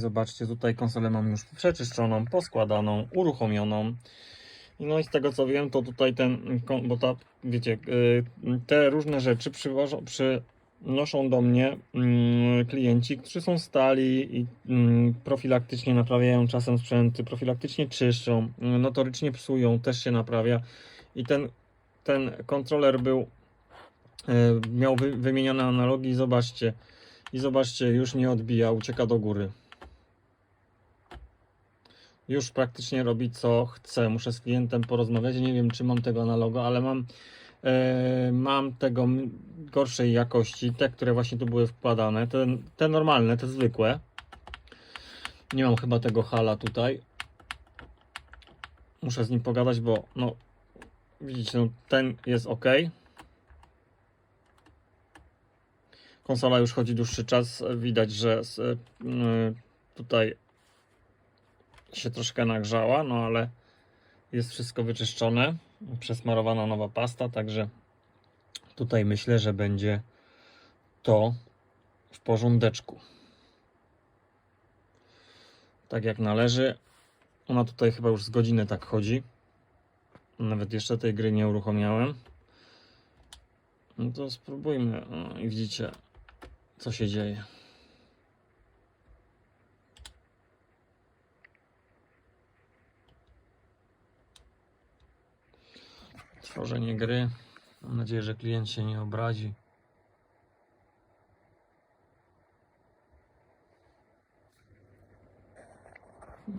Zobaczcie, tutaj konsolę mam już przeczyszczoną, poskładaną, uruchomioną. No i z tego co wiem, to tutaj ten, bo ta, wiecie, y, te różne rzeczy przywożą, przynoszą do mnie mm, klienci, którzy są stali i mm, profilaktycznie naprawiają czasem sprzęty, profilaktycznie czyszczą, y, notorycznie psują, też się naprawia. I ten, ten kontroler był, y, miał wy, wymienione analogi, zobaczcie, i zobaczcie, już nie odbija, ucieka do góry. Już praktycznie robi co chce. Muszę z klientem porozmawiać. Nie wiem, czy mam tego analoga, ale mam, e, mam tego gorszej jakości. Te, które właśnie tu były wkładane. Te, te normalne, te zwykłe. Nie mam chyba tego hala tutaj. Muszę z nim pogadać, bo no widzicie, no, ten jest ok. Konsola już chodzi dłuższy czas. Widać, że y, tutaj się troszkę nagrzała, no ale jest wszystko wyczyszczone. Przesmarowana nowa pasta, także tutaj myślę, że będzie to w porządeczku. Tak jak należy. Ona tutaj chyba już z godziny tak chodzi. Nawet jeszcze tej gry nie uruchomiałem. No to spróbujmy. I widzicie, co się dzieje. Tworzenie gry. Mam nadzieję, że klient się nie obrazi.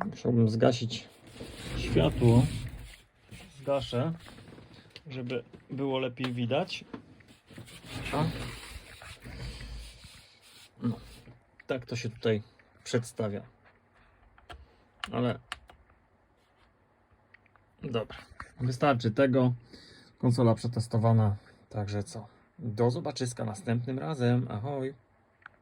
Musiałbym zgasić światło. Zgaszę, żeby było lepiej widać. No, tak to się tutaj przedstawia. Ale dobra, wystarczy tego. Konsola przetestowana, także co? Do zobaczyska następnym razem. Ahoj!